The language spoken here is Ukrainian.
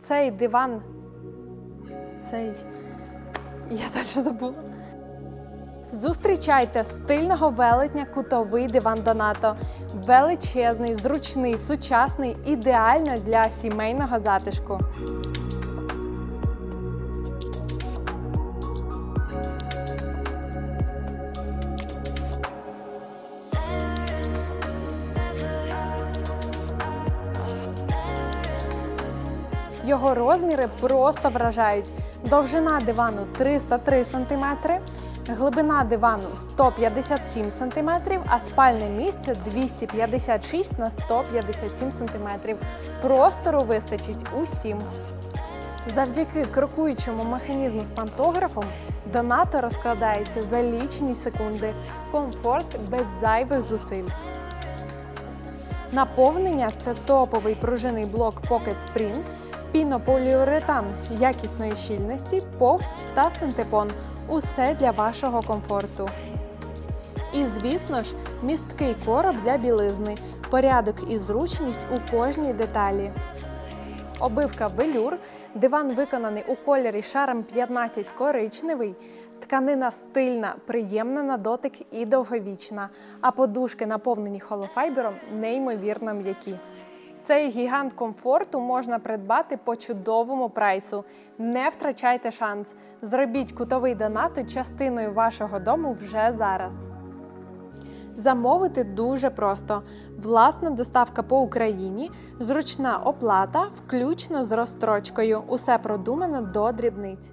Цей диван. Цей. Я далі забула. Зустрічайте стильного велетня кутовий диван Донато. Величезний, зручний, сучасний, ідеально для сімейного затишку. Його розміри просто вражають. Довжина дивану 303 см, глибина дивану 157 см, а спальне місце 256 на 157 см. Простору вистачить усім. Завдяки крокуючому механізму з пантографом донато розкладається за лічені секунди. Комфорт без зайвих зусиль. Наповнення це топовий пружинний блок Pocket Spring, пінополіуретан якісної щільності, повсть та синтепон. Усе для вашого комфорту. І, звісно ж, місткий короб для білизни, порядок і зручність у кожній деталі. Обивка велюр, диван виконаний у кольорі шаром 15 коричневий, тканина стильна, приємна на дотик і довговічна, а подушки, наповнені холофайбером, неймовірно м'які. Цей гігант комфорту можна придбати по чудовому прайсу. Не втрачайте шанс. Зробіть кутовий донату частиною вашого дому вже зараз. Замовити дуже просто: власна доставка по Україні, зручна оплата, включно з розстрочкою. Усе продумано до дрібниць.